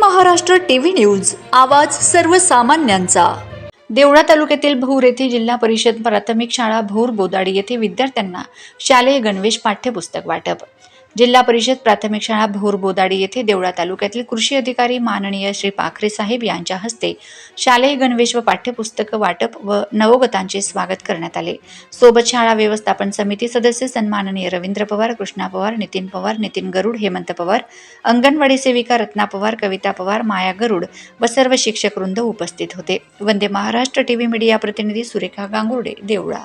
Maharashtra TV news आवाज सर्वसामान्यांचा. देवळा तालुक्यातील भोर येथे जिल्हा परिषद प्राथमिक शाळा भूर बोदाडी येथे विद्यार्थ्यांना शालेय गणवेश पाठ्यपुस्तक वाटप. जिल्हा परिषद प्राथमिक शाळा भोर बोदाडी येथे देवळा तालुक्यातील कृषी अधिकारी माननीय श्री पाखरे साहेब यांच्या हस्ते शालेय गणवेश व पाठ्यपुस्तक वाटप व नवोगतांचे स्वागत करण्यात आले. सोबत शाळा व्यवस्थापन समिती सदस्य सन्माननीय रवींद्र पवार कृष्णा पवार नितीन पवार नितीन गरुड हेमंत पवार अंगणवाडी सेविका रत्ना पवार कविता पवार माया गरुड व सर्व शिक्षक वृंद उपस्थित होते. वंदे महाराष्ट्र टीव्ही मीडिया प्रतिनिधी सुरेखा गांगुर्डे देवळा.